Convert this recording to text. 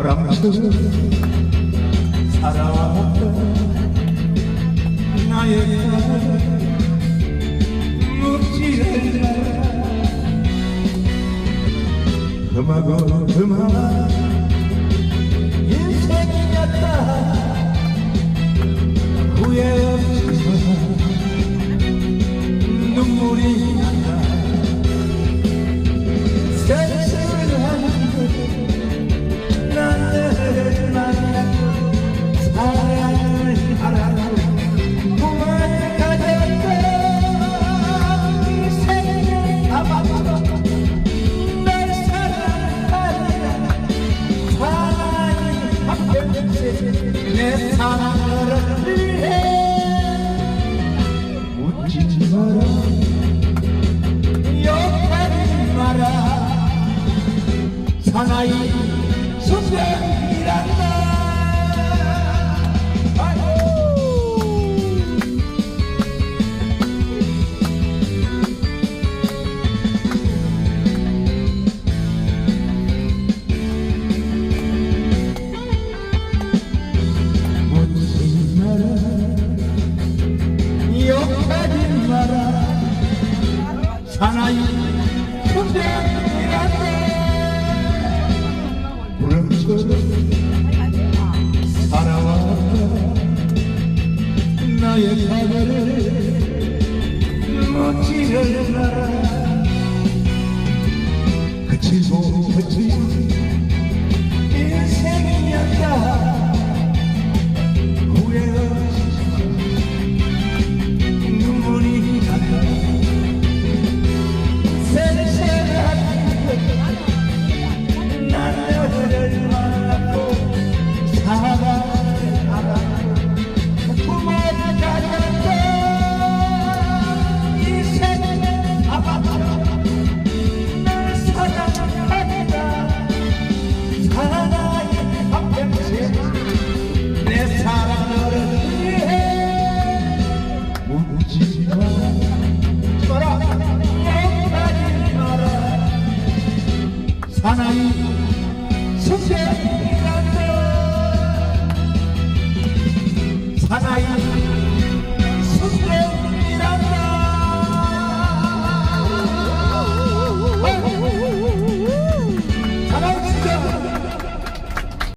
그만큼 살아왔던 나의 묵지를 흠하고 흠한 인생이었다 내 사랑을 위해. 웃지 마라. 욕하지 마라. 사나이 수명이란다 나의 사별을 못지를 마라 그치고 그치고 사나이 숙제. 사나이.